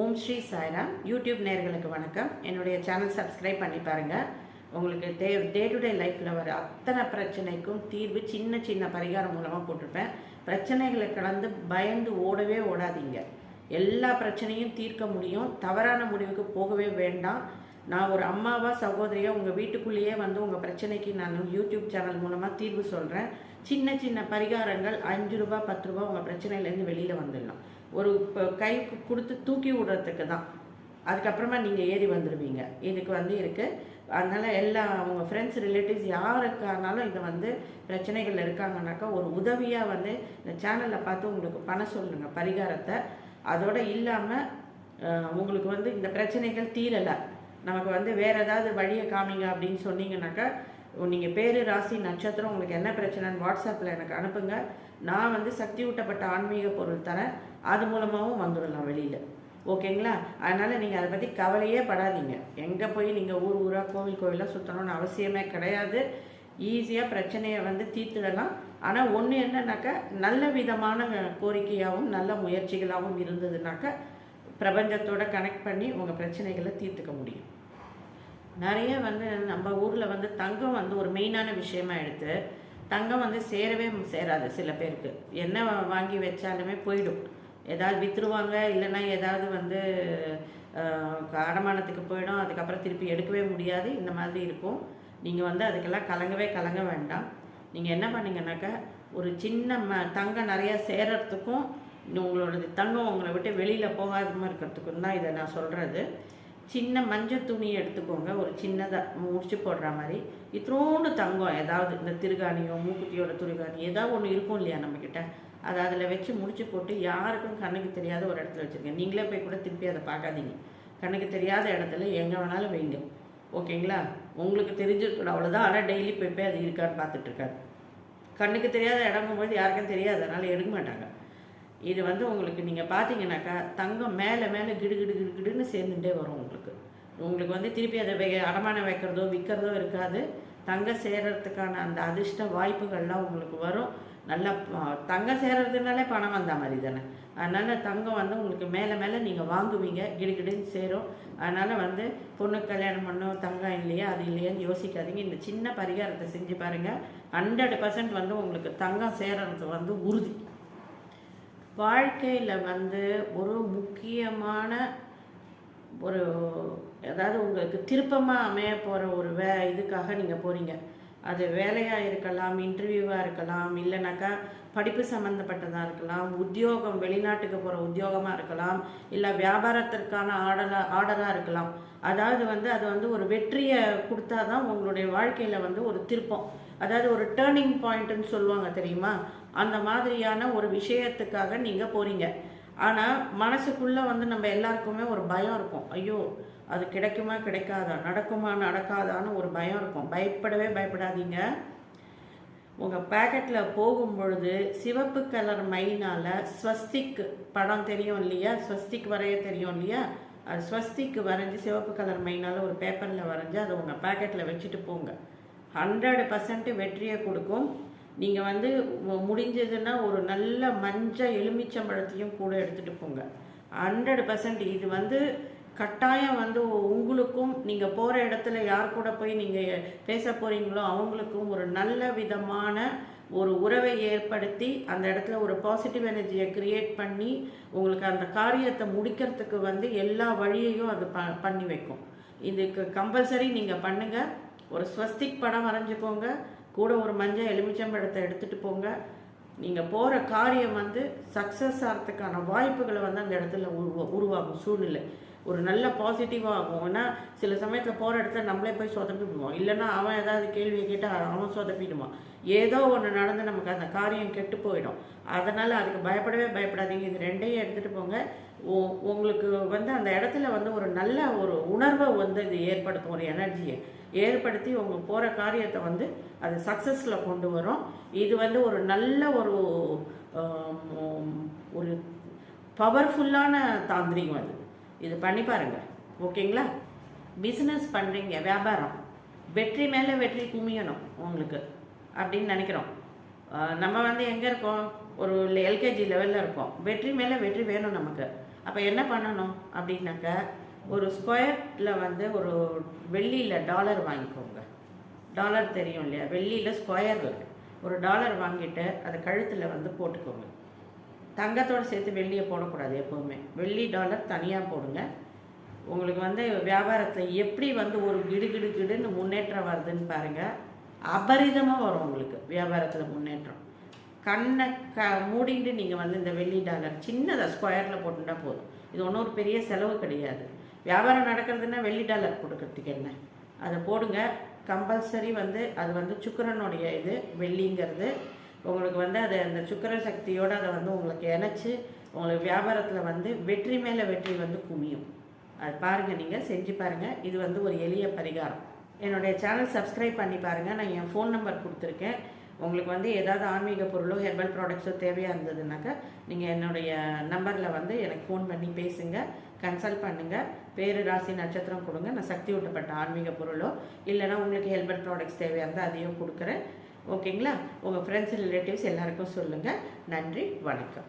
ஓம் Sri Sairam. YouTube நேர்களுக்கு வணக்கம். என்னுடைய சேனல் சப்ஸ்கிரைப் பண்ணி பாருங்கள் உங்களுக்கு டே டே டு டே லைஃப்பில் வர அத்தனை பிரச்சனைக்கும் தீர்வு சின்ன சின்ன பரிகாரம் மூலமாக போட்டிருப்பேன். பிரச்சனைகளை கடந்து பயந்து ஓடவே ஓடாதீங்க. எல்லா பிரச்சனையும் தீர்க்க முடியும். தவறான முடிவுக்கு போகவே வேண்டாம். நான் ஒரு அம்மாவா சகோதரியாக உங்கள் வீட்டுக்குள்ளேயே வந்து உங்கள் பிரச்சனைக்கு நான் யூடியூப் சேனல் மூலமாக தீர்வு சொல்கிறேன் சின்ன சின்ன பரிகாரங்கள் அஞ்சு ரூபா பத்து ரூபா உங்கள் பிரச்சனையிலேருந்து வெளியில் வந்துடலாம். ஒரு இப்போ கை கொடுத்து தூக்கி விடுறதுக்கு தான். அதுக்கப்புறமா நீங்கள் ஏறி வந்துடுவீங்க இதுக்கு வந்து இருக்குது அதனால் எல்லா உங்கள் ஃப்ரெண்ட்ஸ் ரிலேட்டிவ்ஸ் யாருக்கானாலும் இதை வந்து பிரச்சனைகள் இருக்காங்கனாக்கா ஒரு உதவியாக வந்து இந்த சேனலில் பார்த்து உங்களுக்கு பண்ண சொல்லுங்கள் பரிகாரத்தை. அதோட இல்லாமல் உங்களுக்கு வந்து இந்த பிரச்சனைகள் தீரலை. நமக்கு வந்து வேறு ஏதாவது வழியை காமிங்க அப்படின்னு சொன்னீங்கன்னாக்கா நீங்கள் பேர் ராசி நட்சத்திரம் உங்களுக்கு என்ன பிரச்சனைன்னு வாட்ஸ்அப்பில் எனக்கு அனுப்புங்க. நான் வந்து சக்தி ஊட்டப்பட்ட ஆன்மீக பொருள் தரேன். அது மூலமாகவும் வந்துடலாம் வெளியில். ஓகேங்களா? அதனால் நீங்கள் அதை பற்றி கவலையே படாதீங்க. எங்கே போய் நீங்கள் ஊர் ஊராக கோவில் கோவிலாக சுற்றணும்னு அவசியமே கிடையாது. ஈஸியாக பிரச்சனையை வந்து தீர்த்துடலாம். ஆனால் ஒன்று என்னன்னாக்கா நல்ல விதமான கோரிக்கையாகவும் நல்ல முயற்சிகளாகவும் இருந்ததுனாக்கா பிரபஞ்சத்தோட கனெக்ட் பண்ணி உங்கள் பிரச்சனைகளை தீர்த்துக்க முடியும். நிறைய வந்து நம்ம ஊரில் வந்து தங்கம் வந்து ஒரு மெயினான விஷயமா எடுத்து தங்கம் வந்து சேரவே சேராது சில பேருக்கு. என்ன வாங்கி வச்சாலுமே போயிடும். ஏதாவது விற்றுருவாங்க இல்லைன்னா ஏதாவது வந்து அடமானத்துக்கு போயிடும் அதுக்கப்புறம் திருப்பி எடுக்கவே முடியாது. இந்த மாதிரி இருக்கும். நீங்கள் வந்து அதுக்கெல்லாம் கலங்கவே கலங்க வேண்டாம். நீங்கள் என்ன பண்ணீங்கன்னாக்கா ஒரு சின்ன ம தங்கம் நிறையா சேரத்துக்கும் உங்களோடது தங்கம் உங்களை விட்டு வெளியில் போகாதமாக இருக்கிறதுக்கும் தான் இதை நான் சொல்கிறது சின்ன மஞ்சள் துணி எடுத்துக்கோங்க. ஒரு சின்னதாக முடிச்சு போடுற மாதிரி. இத்தோண்டு தங்கம் ஏதாவது இந்த திருகாணியோ மூக்குத்தியோட திருகாணி ஏதாவது ஒன்று இருக்கும் இல்லையா நம்மக்கிட்ட அதை அதில் வச்சு முடிச்சு போட்டு யாருக்கும் கண்ணுக்கு தெரியாத ஒரு இடத்துல வச்சுருங்க. நீங்களே போய் கூட திருப்பி அதை பார்க்காதீங்க. கண்ணுக்கு தெரியாத இடத்துல எங்கே வேணாலும் வைங்க. ஓகேங்களா? உங்களுக்கு தெரிஞ்சிருக்கணும். அவ்வளோதான் ஆனால் டெய்லி போய் போய் அது இருக்கான்னு பார்த்துட்ருக்காரு கண்ணுக்கு தெரியாத இடங்கும்போது யாருக்கும் தெரியாது. அதனால் எடுக்க மாட்டாங்க. இது வந்து உங்களுக்கு நீங்கள் பார்த்தீங்கன்னாக்கா தங்கம் மேலே மேலே கிடு கிடு கிடு கிடுன்னு சேர்ந்துட்டே வரும் உங்களுக்கு. உங்களுக்கு வந்து திருப்பி அதை வை அடமானம் வைக்கிறதோ விற்கிறதோ இருக்காது. தங்கம் சேர்கிறதுக்கான அந்த அதிர்ஷ்ட வாய்ப்புகள்லாம் உங்களுக்கு வரும். நல்லா தங்கம் சேர்கிறதுனாலே பணம் வந்த மாதிரி தானே. அதனால் தங்கம் வந்து உங்களுக்கு மேலே மேலே நீங்கள் வாங்குவீங்க. கிடுகிடுன்னு சேரும். அதனால் வந்து பொண்ணு கல்யாணம் பண்ணோம் தங்கம் இல்லையா அது இல்லையான்னு யோசிக்காதீங்க. இந்த சின்ன பரிகாரத்தை செஞ்சு பாருங்கள் ஹண்ட்ரட் பர்சன்ட் வந்து உங்களுக்கு தங்கம் சேர்கிறது வந்து உறுதி. வாழ்க்கையில் வந்து ஒரு முக்கியமான ஒரு அதாவது உங்களுக்கு திருப்பமாக அமைய போகிற ஒரு வே இதுக்காக நீங்கள் போகிறீங்க அது வேலையாக இருக்கலாம் இன்டர்வியூவாக இருக்கலாம் இல்லைனாக்கா படிப்பு சம்மந்தப்பட்டதாக இருக்கலாம் உத்தியோகம் வெளிநாட்டுக்கு போகிற உத்தியோகமாக இருக்கலாம் இல்லை வியாபாரத்திற்கான ஆர்டராக ஆர்டராக இருக்கலாம். அதாவது வந்து அது வந்து ஒரு வெற்றியை கொடுத்தா தான் உங்களுடைய வாழ்க்கையில் வந்து ஒரு திருப்பம். அதாவது ஒரு டேர்னிங் பாயிண்ட்டுன்னு சொல்லுவாங்க தெரியுமா? அந்த மாதிரியான ஒரு விஷயத்துக்காக நீங்கள் போகிறீங்க ஆனால் மனசுக்குள்ளே வந்து நம்ம எல்லாருக்குமே ஒரு பயம் இருக்கும். ஐயோ அது கிடைக்குமா கிடைக்காதா? நடக்குமா நடக்காதான்னு ஒரு பயம் இருக்கும். பயப்படவே பயப்படாதீங்க. உங்கள் பேக்கெட்டில் போகும்பொழுது சிவப்பு கலர் மைனால் ஸ்வஸ்திக் படம் தெரியும் இல்லையா? ஸ்வஸ்திக் வரைய தெரியும் இல்லையா? அது ஸ்வஸ்திக்கு வரைஞ்சி சிவப்பு கலர் மைனால் ஒரு பேப்பரில் வரைஞ்சி அதை உங்கள் பேக்கெட்டில் வச்சுட்டு போங்க. ஹண்ட்ரட் பர்சன்ட் வெற்றியை கொடுக்கும். நீங்கள் வந்து மு- முடிஞ்சதுன்னா ஒரு நல்ல மஞ்சள் எலுமிச்சம்பழத்தையும் கூட எடுத்துகிட்டு போங்க. ஹண்ட்ரட் பர்சன்ட் இது வந்து கட்டாயம் வந்து உங்களுக்கும் நீங்கள் போகிற இடத்துல யார் கூட போய் நீங்கள் பேச போகிறீங்களோ அவங்களுக்கும் ஒரு நல்ல விதமான ஒரு உறவை ஏற்படுத்தி அந்த இடத்துல ஒரு பாசிட்டிவ் எனர்ஜியை கிரியேட் பண்ணி உங்களுக்கு அந்த காரியத்தை முடிக்கிறதுக்கு வந்து எல்லா வழியையும் அது ப பண்ணி வைக்கும். இதுக்கு கம்பல்சரி நீங்கள் பண்ணுங்கள் ஒரு ஸ்வஸ்திக் படம் வரைஞ்சுக்கோங்க கூட ஒரு மஞ்சள் எலுமிச்சம்பழத்தை எடுத்துகிட்டு போங்க. நீங்கள் போகிற காரியம் வந்து சக்ஸஸ் ஆகிறதுக்கான வாய்ப்புகளை வந்து அந்த இடத்துல உருவா உருவாகும் சூழ்நிலை. ஒரு நல்ல பாசிட்டிவாக ஆகும். ஏன்னா சில சமயத்தில் போகிற இடத்துல நம்மளே போய் சொதப்பிடுவோம். இல்லைன்னா அவன் ஏதாவது கேள்வியை கேட்டால் அவன் சொதப்பிடுவான். ஏதோ ஒன்று நடந்து நமக்கு அந்த காரியம் கெட்டு போயிடும். அதனால் அதுக்கு பயப்படவே பயப்படாதீங்க. இது ரெண்டையும் எடுத்துகிட்டு போங்க. உங்களுக்கு வந்து அந்த இடத்துல வந்து ஒரு நல்ல ஒரு உணர்வை வந்து இது ஏற்படுத்தும் ஒரு எனர்ஜியை ஏற்படுத்தி உங்கள் போகிற காரியத்தை வந்து அது சக்ஸஸில் கொண்டு வரும். இது வந்து ஒரு நல்ல ஒரு ஒரு பவர்ஃபுல்லான தாந்திரிகம் அது. இது பண்ணி பாருங்க. ஓகேங்களா? பிஸ்னஸ் பண்ணுறீங்க வியாபாரம். வெற்றி மேலே வெற்றி குமியணும் உங்களுக்கு அப்படின்னு நினைக்கிறோம். நம்ம வந்து எங்கே இருக்கோம்? ஒரு எல்கேஜி லெவலில் இருக்கோம். வெற்றி மேலே வெற்றி வேணும் நமக்கு. அப்போ என்ன பண்ணணும் அப்படின்னாக்கா ஒரு ஸ்கொயரில் வந்து ஒரு வெள்ளியில் டாலர் வாங்கிக்கோங்க. டாலர் தெரியும் இல்லையா? வெள்ளியில் ஸ்கொயரில் ஒரு டாலர் வாங்கிட்டு அதை கழுத்தில் வந்து போட்டுக்கோங்க. தங்கத்தோடு சேர்த்து வெள்ளியை போடக்கூடாது எப்போவுமே. வெள்ளி டாலர் தனியாக போடுங்க. உங்களுக்கு வந்து வியாபாரத்தில் எப்படி வந்து ஒரு கிடு கிடு கிடுன்னு முன்னேற்றம் வருதுன்னு பாருங்கள் அபரிதமாக வரும் உங்களுக்கு வியாபாரத்தில் முன்னேற்றம். கண்ணை க மூடிட்டு நீங்கள் வந்து இந்த வெள்ளி டாலர் சின்னதாக ஸ்கொயரில் போட்டுட்டா போதும். இது ஒன்றும் ஒரு பெரிய செலவு கிடையாது. வியாபாரம் நடக்கிறதுனா வெள்ளி டாலர் கொடுக்கறதுக்கு என்ன? அதை போடுங்க. கம்பல்சரி வந்து அது வந்து சுக்கரனுடைய இது வெள்ளிங்கிறது. உங்களுக்கு வந்து அதை அந்த சுக்கிர சக்தியோடு அதை வந்து உங்களுக்கு இணைச்சி உங்களுக்கு வியாபாரத்தில் வந்து வெற்றி மேலே வெற்றி வந்து குமியும் அது பாருங்கள் நீங்கள் செஞ்சு பாருங்கள் இது வந்து ஒரு எளிய பரிகாரம். என்னுடைய சேனல் சப்ஸ்கிரைப் பண்ணி பாருங்கள் நான் என் ஃபோன் நம்பர் கொடுத்துருக்கேன். உங்களுக்கு வந்து ஏதாவது ஆன்மீக பொருளோ ஹெர்பல் ப்ராடக்ட்ஸோ தேவையாக இருந்ததுனாக்கா நீங்கள் என்னுடைய நம்பரில் வந்து எனக்கு ஃபோன் பண்ணி பேசுங்க. கன்சல்ட் பண்ணுங்கள் பேர் ராசி நட்சத்திரம் கொடுங்க. நான் சக்தி ஊட்டப்பட்ட ஆன்மீக பொருளோ இல்லைனா உங்களுக்கு ஹெர்பல் ப்ராடக்ட்ஸ் தேவையாக இருந்தால் அதையும் கொடுக்குறேன். ஓகேங்களா? உங்கள் ஃப்ரெண்ட்ஸ் ரிலேட்டிவ்ஸ் எல்லாருக்கும் சொல்லுங்கள் நன்றி வணக்கம்.